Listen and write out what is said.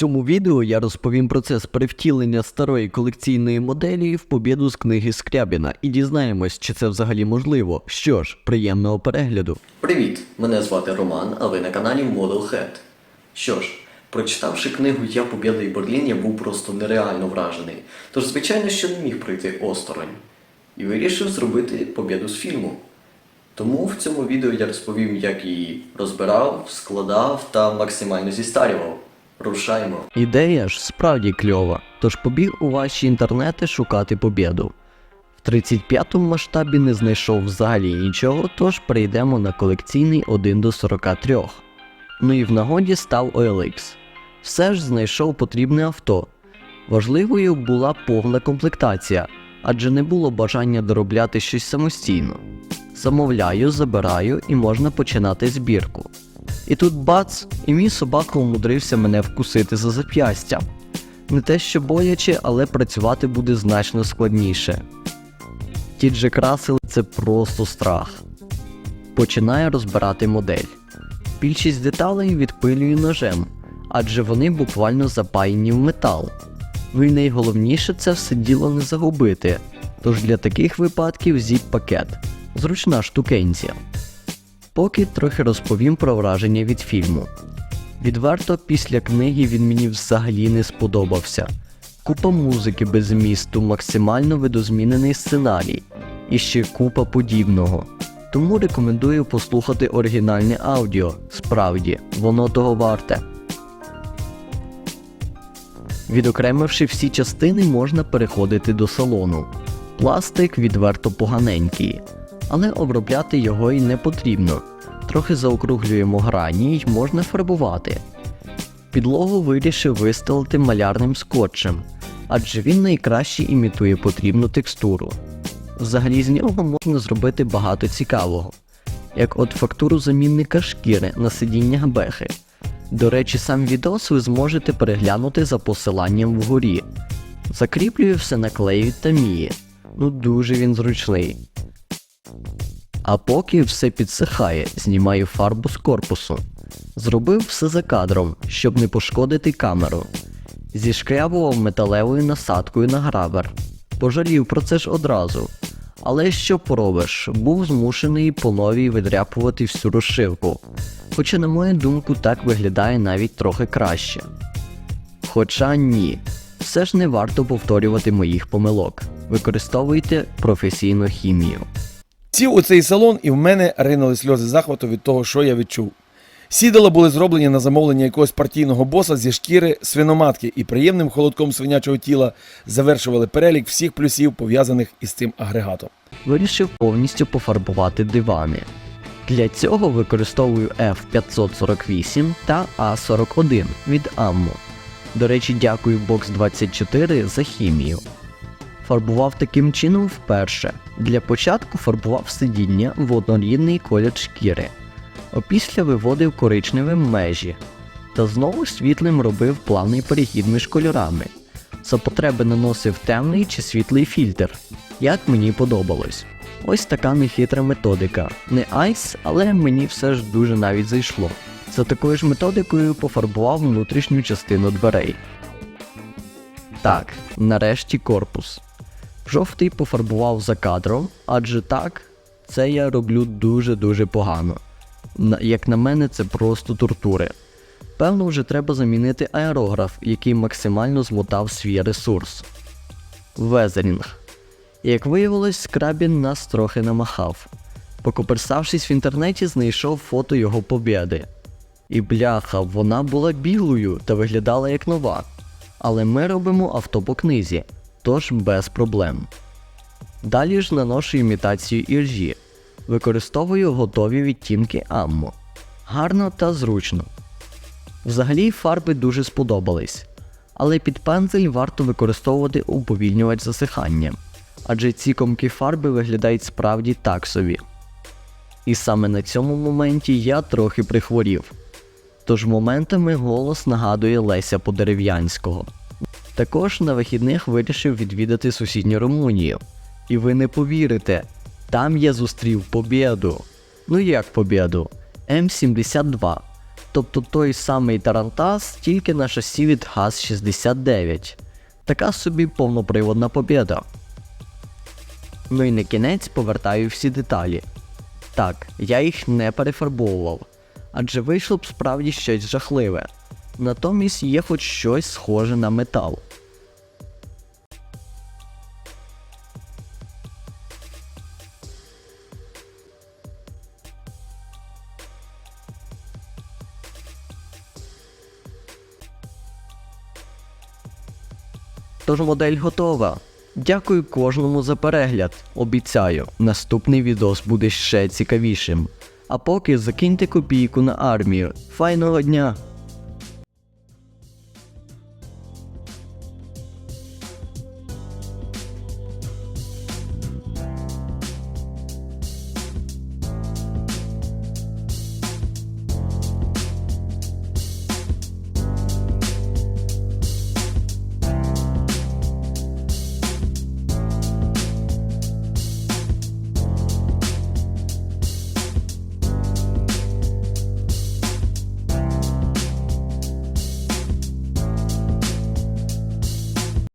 цьому відео я розповім процес перевтілення старої колекційної моделі в побіду з книги Скрябіна і дізнаємось, чи це взагалі можливо. Що ж, приємного перегляду. Привіт! Мене звати Роман, а ви на каналі Modelhead. Що ж, прочитавши книгу Я Побєда і Берлін, я був просто нереально вражений. Тож, звичайно, що не міг пройти осторонь. І вирішив зробити побєду з фільму. Тому в цьому відео я розповім, як її розбирав, складав та максимально зістарював. Рушаймо. Ідея ж справді кльова, тож побіг у ваші інтернети шукати побіду. В 35-му масштабі не знайшов взагалі нічого, тож перейдемо на колекційний 1 до 43. Ну і в нагоді став OLX. Все ж знайшов потрібне авто. Важливою була повна комплектація, адже не було бажання доробляти щось самостійно. Замовляю, забираю і можна починати збірку. І тут бац, і мій собака умудрився мене вкусити за зап'ястя. Не те що боляче, але працювати буде значно складніше. Ті Джек Рассел – це просто страх. Починаю розбирати модель. Більшість деталей відпилюю ножем, адже вони буквально запаяні в метал. Ну і найголовніше це все діло не загубити. Тож для таких випадків зіп-пакет. Зручна штукенція. Поки трохи розповім про враження від фільму. Відверто, після книги він мені взагалі не сподобався. Купа музики без змісту, максимально видозмінений сценарій і ще купа подібного. Тому рекомендую послухати оригінальне аудіо. Справді, воно того варте. Відокремивши всі частини, можна переходити до салону. Пластик відверто поганенький, але обробляти його й не потрібно. Трохи заокруглюємо грані й можна фарбувати. Підлогу вирішив вистелити малярним скотчем, адже він найкраще імітує потрібну текстуру. Взагалі з нього можна зробити багато цікавого, як от фактуру замінника шкіри на сидіннях бехи. До речі, сам відос ви зможете переглянути за посиланням вгорі. Закріплюю все наклею та мії. Ну дуже він зручний. А поки все підсихає, знімаю фарбу з корпусу. Зробив все за кадром, щоб не пошкодити камеру. Зішкрябував металевою насадкою на грабер. Пожалів про це ж одразу. Але що поробиш, був змушений по новій видряпувати всю розшивку. Хоча, на мою думку, так виглядає навіть трохи краще. Хоча ні, все ж не варто повторювати моїх помилок. Використовуйте професійну хімію. Сів у цей салон, і в мене ринули сльози захвату від того, що я відчув. Сідала були зроблені на замовлення якогось партійного боса зі шкіри свиноматки і приємним холодком свинячого тіла завершували перелік всіх плюсів, пов'язаних із цим агрегатом. Вирішив повністю пофарбувати дивани. Для цього використовую F548 та A41 від Ammo. До речі, дякую Box24 за хімію. Фарбував таким чином вперше. Для початку фарбував сидіння в однорідний колір шкіри. Опісля виводив коричневим межі. Та знову світлим робив плавний перехід між кольорами. За потреби наносив темний чи світлий фільтр, як мені подобалось. Ось така нехитра методика. Не айс, але мені все ж дуже навіть зайшло. За такою ж методикою пофарбував внутрішню частину дверей. Так, нарешті корпус. Жовтий пофарбував за кадром, адже так, це я роблю дуже-дуже погано. Як на мене, це просто тортури. Певно, вже треба замінити аерограф, який максимально змотав свій ресурс. Везерінг. Як виявилось, скрабін нас трохи намахав. Покоперсавшись в інтернеті, знайшов фото його побєди. І бляха, вона була білою та виглядала як нова. Але ми робимо авто по книзі, тож без проблем. Далі ж наношу імітацію іржі. Використовую готові відтінки аммо. Гарно та зручно. Взагалі фарби дуже сподобались, але під пензель варто використовувати уповільнювач засихання, адже ці комки фарби виглядають справді так собі. І саме на цьому моменті я трохи прихворів. Тож моментами голос нагадує Леся Подерев'янського. Також на вихідних вирішив відвідати сусідню Румунію. І ви не повірите, там я зустрів побєду. Ну як побєду? М72. Тобто той самий Тарантас, тільки на шасі від ГАЗ-69. Така собі повноприводна побєда. Ну і на кінець повертаю всі деталі. Так, я їх не перефарбовував, адже вийшло б справді щось жахливе. Натомість є хоч щось схоже на метал. Тож модель готова. Дякую кожному за перегляд. Обіцяю, наступний відос буде ще цікавішим. А поки закиньте копійку на армію. Файного дня!